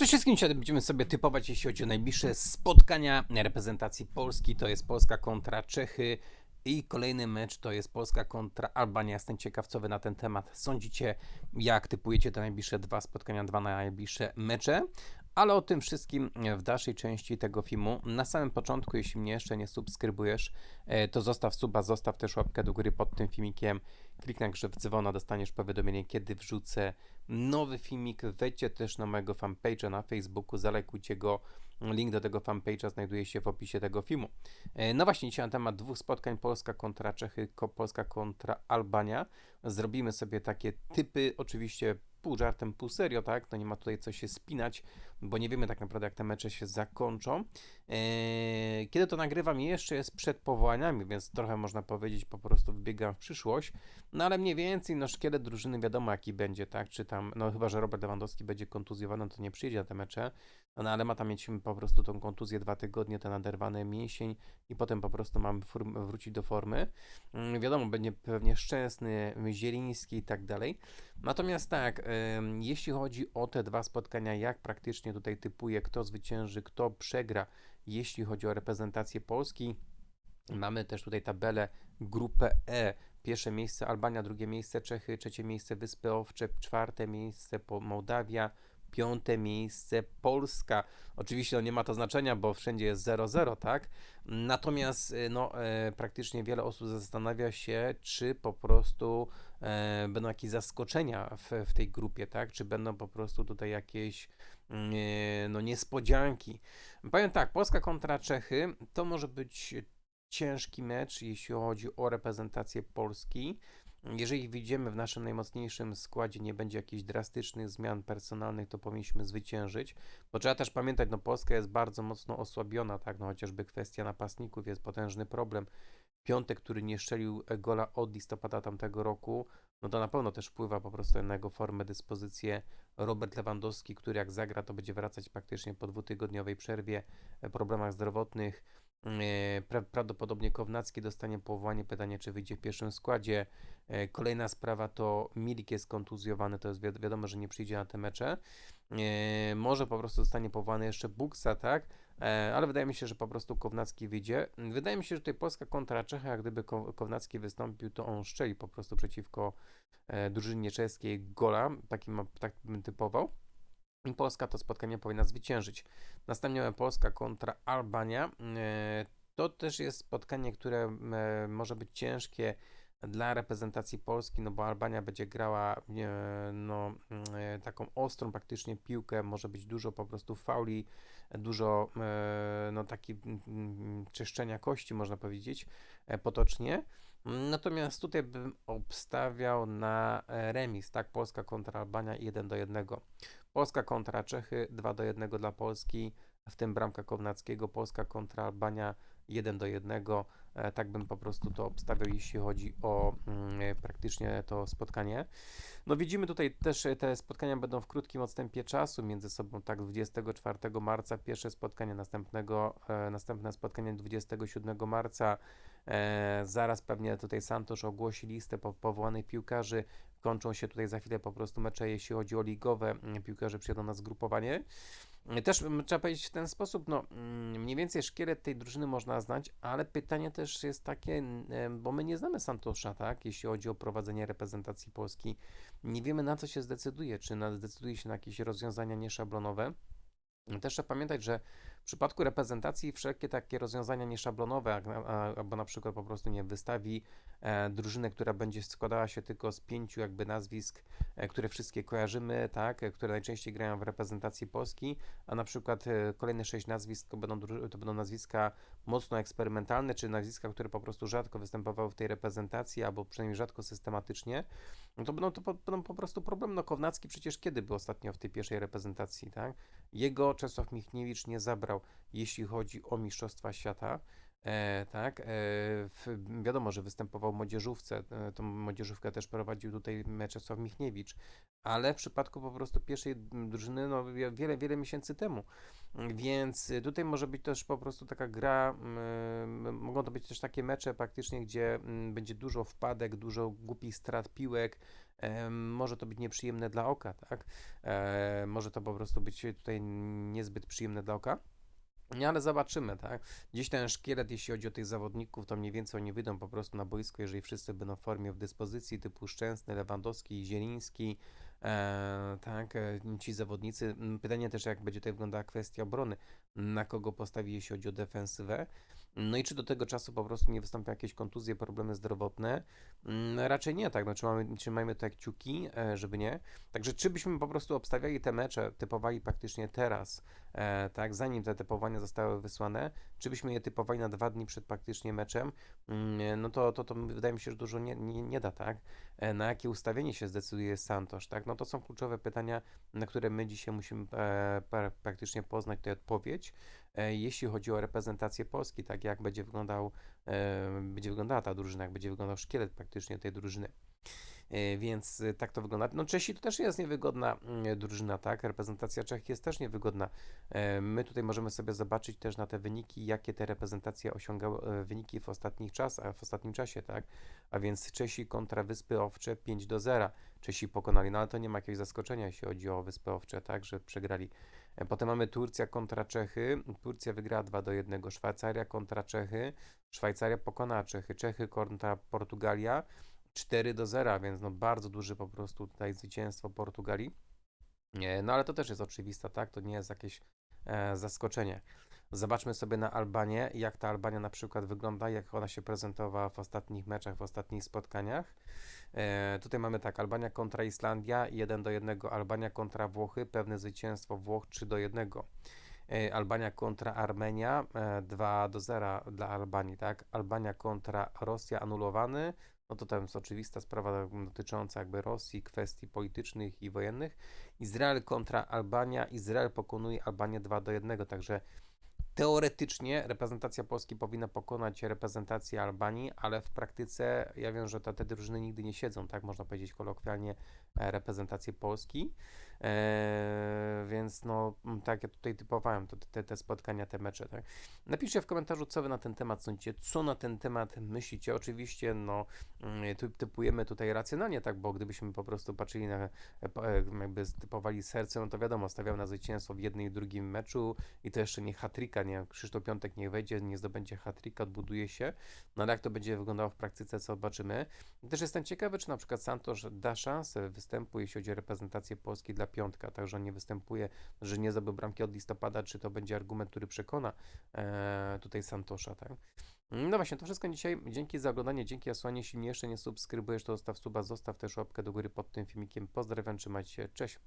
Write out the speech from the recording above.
Cześć wszystkim, dzisiaj będziemy sobie typować, jeśli chodzi o najbliższe spotkania reprezentacji Polski. To jest Polska kontra Czechy i kolejny mecz to jest Polska kontra Albania. Jestem ciekaw, co wy na ten temat sądzicie, jak typujecie te najbliższe dwa spotkania, dwa najbliższe mecze. Ale o tym wszystkim w dalszej części tego filmu. Na samym początku, jeśli mnie jeszcze nie subskrybujesz, e, to zostaw suba, zostaw też łapkę do góry pod tym filmikiem. Kliknij grze w dzwona, dostaniesz powiadomienie, kiedy wrzucę nowy filmik. Wejdźcie też na mojego fanpage'a na Facebooku, zalajkujcie go. Link do tego fanpage'a znajduje się w opisie tego filmu. E, No właśnie, dzisiaj na temat dwóch spotkań Polska kontra Czechy, Polska kontra Albania. Zrobimy sobie takie typy, oczywiście pół żartem, pół serio, tak? No nie ma tutaj co się spinać, bo nie wiemy tak naprawdę jak te mecze się zakończą. Eee, Kiedy to nagrywam jeszcze jest przed powołaniami, więc trochę można powiedzieć po prostu wybiegam w przyszłość. No ale mniej więcej, no szkielet drużyny wiadomo jaki będzie, tak? Czy tam, no chyba, że Robert Lewandowski będzie kontuzjowany, to nie przyjdzie na te mecze. No ale ma tam mieć po prostu tą kontuzję dwa tygodnie, ten naderwany mięsień i potem po prostu form- wrócić do formy. Mm, Wiadomo, będzie pewnie Szczęsny, Zieliński i tak dalej. Natomiast tak, jeśli chodzi o te dwa spotkania, jak praktycznie tutaj typuję, kto zwycięży, kto przegra, jeśli chodzi o reprezentację Polski, mamy też tutaj tabelę grupę E. Pierwsze miejsce Albania, drugie miejsce Czechy, trzecie miejsce Wyspy Owcze, czwarte miejsce Mołdawia, piąte miejsce Polska. Oczywiście no, nie ma to znaczenia, bo wszędzie jest 0-0, tak? Natomiast y, no, e, praktycznie wiele osób zastanawia się, czy po prostu e, będą jakieś zaskoczenia w, w tej grupie, tak? Czy będą po prostu tutaj jakieś mm, e, no, niespodzianki. Powiem tak, Polska kontra Czechy to może być ciężki mecz, jeśli chodzi o reprezentację Polski. Jeżeli widzimy w naszym najmocniejszym składzie nie będzie jakichś drastycznych zmian personalnych, to powinniśmy zwyciężyć. Bo trzeba też pamiętać, no Polska jest bardzo mocno osłabiona, tak, no chociażby kwestia napastników jest potężny problem. Piątek, który nie strzelił e, gola od listopada tamtego roku, no to na pewno też wpływa po prostu na jego formę, dyspozycję. Robert Lewandowski, który jak zagra, to będzie wracać praktycznie po dwutygodniowej przerwie, e, problemach zdrowotnych. E, pra- Prawdopodobnie Kownacki dostanie powołanie. Pytanie, czy wyjdzie w pierwszym składzie. E, Kolejna sprawa to Milik jest kontuzjowany, to jest wi- wiadomo, że nie przyjdzie na te mecze. E, Może po prostu zostanie powołany jeszcze Buksa, tak? E, Ale wydaje mi się, że po prostu Kownacki wyjdzie. Wydaje mi się, że tutaj Polska kontra Czecha, jak gdyby Ko- Kownacki wystąpił, to on szczeli po prostu przeciwko e, drużynie czeskiej gola. Taki ma, tak bym typował. I Polska to spotkanie powinna zwyciężyć. Następnie Polska kontra Albania. E, To też jest spotkanie, które e, może być ciężkie dla reprezentacji Polski, no bo Albania będzie grała e, no, taką ostrą praktycznie piłkę, może być dużo po prostu fauli, dużo no taki mm, czyszczenia kości można powiedzieć potocznie. Natomiast tutaj bym obstawiał na e, remis, tak? Polska kontra Albania 1 do 1. Polska kontra Czechy 2 do 1 dla Polski, w tym bramka Kownackiego. Polska kontra Albania 1 do 1. E, Tak bym po prostu to obstawiał, jeśli chodzi o mm, e, praktycznie to spotkanie. No widzimy tutaj też e, te spotkania będą w krótkim odstępie czasu między sobą, tak 24 marca pierwsze spotkanie, następnego, następne spotkanie 27 marca. Zaraz pewnie tutaj Santosz ogłosi listę po, powołanych piłkarzy. Kończą się tutaj za chwilę po prostu mecze, jeśli chodzi o ligowe. mm, Piłkarze przyjadą na zgrupowanie. Też mm, trzeba powiedzieć w ten sposób, no mniej więcej szkielet tej drużyny można znać, ale pytanie też jest takie, e, bo my nie znamy Santosza, tak, jeśli chodzi o prowadzenie reprezentacji Polski. Nie wiemy na co się zdecyduje, czy zdecyduje się na jakieś rozwiązania nieszablonowe. Też trzeba pamiętać, że w przypadku reprezentacji wszelkie takie rozwiązania nieszablonowe, albo na przykład po prostu nie wystawi e, drużynę, która będzie składała się tylko z pięciu jakby nazwisk, e, które wszystkie kojarzymy, tak, e, które najczęściej grają w reprezentacji Polski, a na przykład e, kolejne sześć nazwisk to będą, to będą nazwiska mocno eksperymentalne, czy nazwiska, które po prostu rzadko występowały w tej reprezentacji, albo przynajmniej rzadko systematycznie, no to będą to po, będą po prostu problem. No Kownacki przecież kiedy był ostatnio w tej pierwszej reprezentacji, tak? Jego Czesław Michniewicz nie zabrał, jeśli chodzi o Mistrzostwa Świata. E, tak, e, w, wiadomo, że występował w młodzieżówce, e, tą młodzieżówkę też prowadził tutaj Mieczysław Michniewicz, ale w przypadku po prostu pierwszej drużyny, no wie- wiele, wiele miesięcy temu. Więc y, tutaj może być też po prostu taka gra, mm, mogą to być też takie mecze praktycznie, gdzie mm, będzie dużo wpadek, dużo głupich strat piłek, em, może to być nieprzyjemne dla oka, tak? E, może to po prostu być tutaj niezbyt przyjemne dla oka. Nie, ale zobaczymy, tak? Dziś ten szkielet, jeśli chodzi o tych zawodników, to mniej więcej oni wyjdą po prostu na boisko, jeżeli wszyscy będą w formie w dyspozycji, typu Szczęsny, Lewandowski, Zieliński, e, tak, e, ci zawodnicy. Mm, Pytanie też, jak będzie tutaj wyglądała kwestia obrony, na kogo postawi, jeśli chodzi o defensywę. No i czy do tego czasu po prostu nie wystąpią jakieś kontuzje, problemy zdrowotne? Mm, Raczej nie, tak, no trzymamy, trzymajmy jak kciuki, e, żeby nie. Także czy byśmy po prostu obstawiali te mecze, typowali praktycznie teraz, e, tak, zanim te typowania zostały wysłane, czy byśmy je typowali na dwa dni przed praktycznie meczem, mm, no to, to, to wydaje mi się, że dużo nie, nie, nie da, tak? E, Na jakie ustawienie się zdecyduje Santosz, tak? No to są kluczowe pytania, na które my dzisiaj musimy pra- praktycznie poznać tutaj odpowiedź, jeśli chodzi o reprezentację Polski, tak? Jak będzie wyglądał, e, będzie wyglądała ta drużyna, jak będzie wyglądał szkielet praktycznie tej drużyny. E, Więc e, tak to wygląda. No Czesi to też jest niewygodna mm, drużyna, tak? Reprezentacja Czech jest też niewygodna. E, My tutaj możemy sobie zobaczyć też na te wyniki, jakie te reprezentacje osiągały e, wyniki w ostatnich czasach, w ostatnim czasie, tak? A więc Czesi kontra Wyspy Owcze 5 do 0. Czesi pokonali, no ale to nie ma jakiegoś zaskoczenia, jeśli chodzi o Wyspy Owcze, tak? Że przegrali. E, Potem mamy Turcja kontra Czechy. Turcja wygrała 2 do 1. Szwajcaria kontra Czechy. Szwajcaria pokonała Czechy. Czechy kontra Portugalia. 4 do 0, a więc no bardzo duży po prostu tutaj zwycięstwo Portugalii. Nie, No ale to też jest oczywiste, tak? To nie jest jakieś e, zaskoczenie. Zobaczmy sobie na Albanię, jak ta Albania na przykład wygląda, jak ona się prezentowała w ostatnich meczach, w ostatnich spotkaniach. E, tutaj mamy tak, Albania kontra Islandia 1 do 1, Albania kontra Włochy, pewne zwycięstwo Włoch 3 do 1. E, Albania kontra Armenia e, 2 do 0 dla Albanii, tak? Albania kontra Rosja anulowany. No to tam jest oczywista sprawa dotycząca jakby Rosji, kwestii politycznych i wojennych. Izrael kontra Albania. Izrael pokonuje Albanię 2 do 1, także teoretycznie reprezentacja Polski powinna pokonać reprezentację Albanii, ale w praktyce ja wiem, że te, te drużyny nigdy nie siedzą, tak można powiedzieć kolokwialnie, e, reprezentację Polski. E, więc no, m, tak jak tutaj typowałem, to te, te spotkania, te mecze, tak. Napiszcie w komentarzu, co wy na ten temat sądzicie, co na ten temat myślicie. Oczywiście, no, mm, typujemy tutaj racjonalnie, tak, bo gdybyśmy po prostu patrzyli na, e, e, jakby typowali sercem, no to wiadomo, stawiam na zwycięstwo w jednym i drugim meczu i to jeszcze nie hatryka, nie, Krzysztof Piątek nie wejdzie, nie zdobędzie hatryka, odbuduje się, no ale jak to będzie wyglądało w praktyce, co zobaczymy. Też jestem ciekawy, czy na przykład Santosz da szansę występu, jeśli chodzi o reprezentację Polski dla Piątka, tak, że on nie występuje, że nie zdobył bramki od listopada, czy to będzie argument, który przekona e, tutaj Santosza, tak. No właśnie, to wszystko dzisiaj. Dzięki za oglądanie, dzięki za słuchanie. Jeśli mnie jeszcze nie subskrybujesz, to zostaw suba, zostaw też łapkę do góry pod tym filmikiem. Pozdrawiam, trzymajcie się, cześć.